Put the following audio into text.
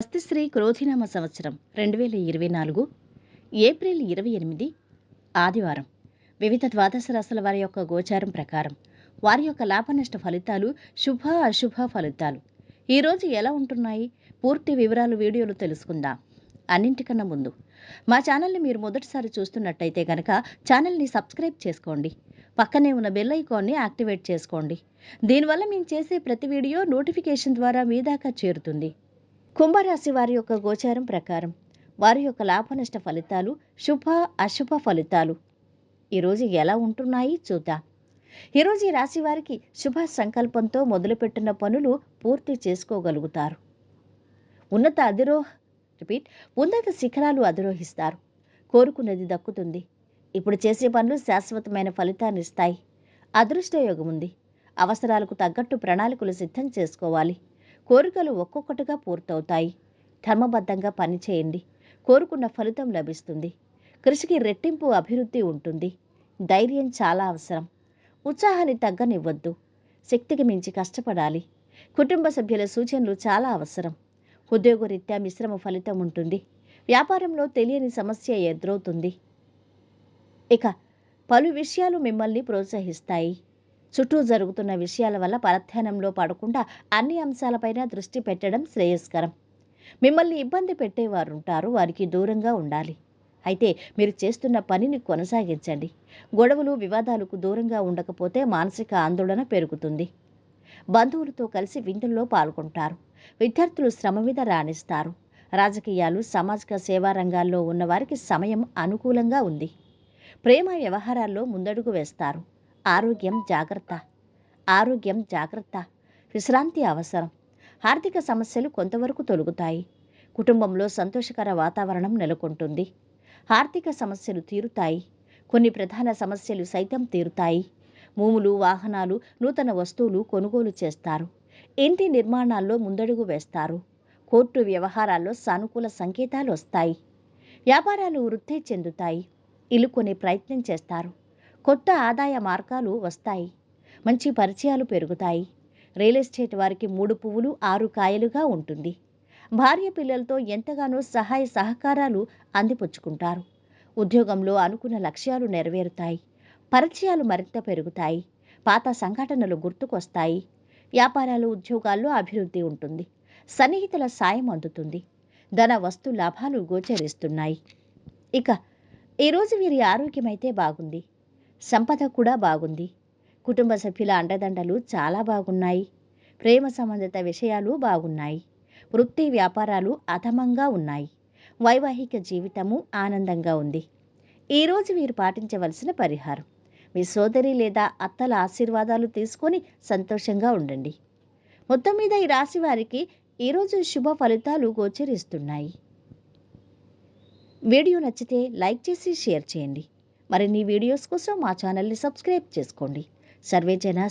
స్వస్తిశ్రీ క్రోధినామ సంవత్సరం రెండు వేల ఇరవై నాలుగు ఏప్రిల్ ఇరవై ఎనిమిది ఆదివారం. వివిధ ద్వాదశ రాశుల వారి యొక్క గోచారం ప్రకారం వారి యొక్క లాభనష్ట ఫలితాలు శుభ అశుభ ఫలితాలు. ఈరోజు ఎలా ఉంటున్నాయి? పూర్తి వివరాలు వీడియోలు తెలుసుకుందాం. అన్నింటికన్నా ముందు మా ఛానల్ని మీరు మొదటిసారి చూస్తున్నట్టయితే కనుక ఛానల్ని సబ్స్క్రైబ్ చేసుకోండి. పక్కనే ఉన్న బెల్ ఐకాన్ని యాక్టివేట్ చేసుకోండి. దీనివల్ల మేము చేసే ప్రతి వీడియో నోటిఫికేషన్ ద్వారా మీ దాకా చేరుతుంది. కుంభరాశి వారి యొక్క గోచారం ప్రకారం వారి యొక్క లాభనష్ట ఫలితాలు శుభ అశుభ ఫలితాలు. ఈరోజు ఎలా ఉంటున్నాయి చూద్దాం. ఈరోజు ఈ రాశి వారికి శుభ సంకల్పంతో మొదలుపెట్టిన పనులు పూర్తి చేసుకోగలుగుతారు. ఉన్నత అధిరోహ రిపీట్ ఉన్నత శిఖరాలు అధిరోహిస్తారు. కోరుకున్నది దక్కుతుంది. ఇప్పుడు చేసే పనులు శాశ్వతమైన ఫలితాన్ని ఇస్తాయి. అదృష్టయోగం ఉంది అవసరాలకు తగ్గట్టు ప్రణాళికలు సిద్ధం చేసుకోవాలి. కోరికలు ఒక్కొక్కటిగా పూర్తవుతాయి. ధర్మబద్ధంగా పనిచేయండి. కోరుకున్న ఫలితం లభిస్తుంది. కృషికి రెట్టింపు అభివృద్ధి ఉంటుంది. ధైర్యం చాలా అవసరం. ఉత్సాహాన్ని తగ్గనివ్వద్దు. శక్తికి మించి కష్టపడాలి. కుటుంబ సభ్యుల సూచనలు చాలా అవసరం. ఉద్యోగరీత్యా మిశ్రమ ఫలితం ఉంటుంది. వ్యాపారంలో తెలియని సమస్య ఎదురవుతుంది. ఇక పలు విషయాలు మిమ్మల్ని ప్రోత్సహిస్తాయి. చుట్టూ జరుగుతున్న విషయాల వల్ల పరధ్యానంలో పడకుండా అన్ని అంశాలపైన దృష్టి పెట్టడం శ్రేయస్కరం. మిమ్మల్ని ఇబ్బంది పెట్టేవారు ఉంటారు వారికి దూరంగా ఉండాలి. అయితే మీరు చేస్తున్న పనిని కొనసాగించండి. గొడవలు వివాదాలకు దూరంగా ఉండకపోతే మానసిక ఆందోళన పెరుగుతుంది. బంధువులతో కలిసి విందుల్లో పాల్గొంటారు. విద్యార్థులు శ్రమ మీద రాణిస్తారు. రాజకీయాలు సామాజిక సేవా రంగాల్లో ఉన్నవారికి సమయం అనుకూలంగా ఉంది. ప్రేమ వ్యవహారాల్లో ముందడుగు వేస్తారు. ఆరోగ్యం జాగ్రత్త. ఆరోగ్యం జాగ్రత్త. విశ్రాంతి అవసరం. ఆర్థిక సమస్యలు కొంతవరకు తొలుగుతాయి. కుటుంబంలో సంతోషకర వాతావరణం నెలకొంటుంది. ఆర్థిక సమస్యలు తీరుతాయి. కొన్ని ప్రధాన సమస్యలు సైతం తీరుతాయి. భూములు వాహనాలు నూతన వస్తువులు కొనుగోలు చేస్తారు. ఇంటి నిర్మాణాల్లో ముందడుగు వేస్తారు. కోర్టు వ్యవహారాల్లో సానుకూల సంకేతాలు వస్తాయి. వ్యాపారాలు వృద్ధి చెందుతాయి. ఇల్లు కొనే ప్రయత్నం చేస్తారు. కొత్త ఆదాయ మార్గాలు వస్తాయి. మంచి పరిచయాలు పెరుగుతాయి. రియల్ ఎస్టేట్ వారికి మూడు పువ్వులు ఆరు కాయలుగా ఉంటుంది. భార్య పిల్లలతో ఎంతగానో సహాయ సహకారాలు అందిపుచ్చుకుంటారు. ఉద్యోగంలో అనుకున్న లక్ష్యాలు నెరవేరుతాయి. పరిచయాలు మరింత పెరుగుతాయి. పాత సంఘటనలు గుర్తుకొస్తాయి. వ్యాపారాలు ఉద్యోగాల్లో అభివృద్ధి ఉంటుంది. సన్నిహితుల సాయం అందుతుంది. ధన వస్తు లాభాలు గోచరిస్తున్నాయి. ఇక ఈరోజు వీరి ఆరోగ్యం అయితే బాగుంది. సంపద కూడా బాగుంది. కుటుంబ సభ్యుల అండదండలు చాలా బాగున్నాయి. ప్రేమ సంబంధిత విషయాలు బాగున్నాయి. వృత్తి వ్యాపారాలు అధమంగా ఉన్నాయి. వైవాహిక జీవితము ఆనందంగా ఉంది. ఈరోజు మీరు పాటించవలసిన పరిహారం. మీ సోదరి లేదా అత్తల ఆశీర్వాదాలు తీసుకొని సంతోషంగా ఉండండి. మొత్తం మీద ఈ రాశి వారికి ఈరోజు శుభ ఫలితాలు గోచరిస్తున్నాయి. వీడియో నచ్చితే లైక్ చేసి షేర్ చేయండి. మరిన్ని వీడియోస్ కోసం మా ఛానల్ని సబ్స్క్రైబ్ చేసుకోండి. సర్వే జన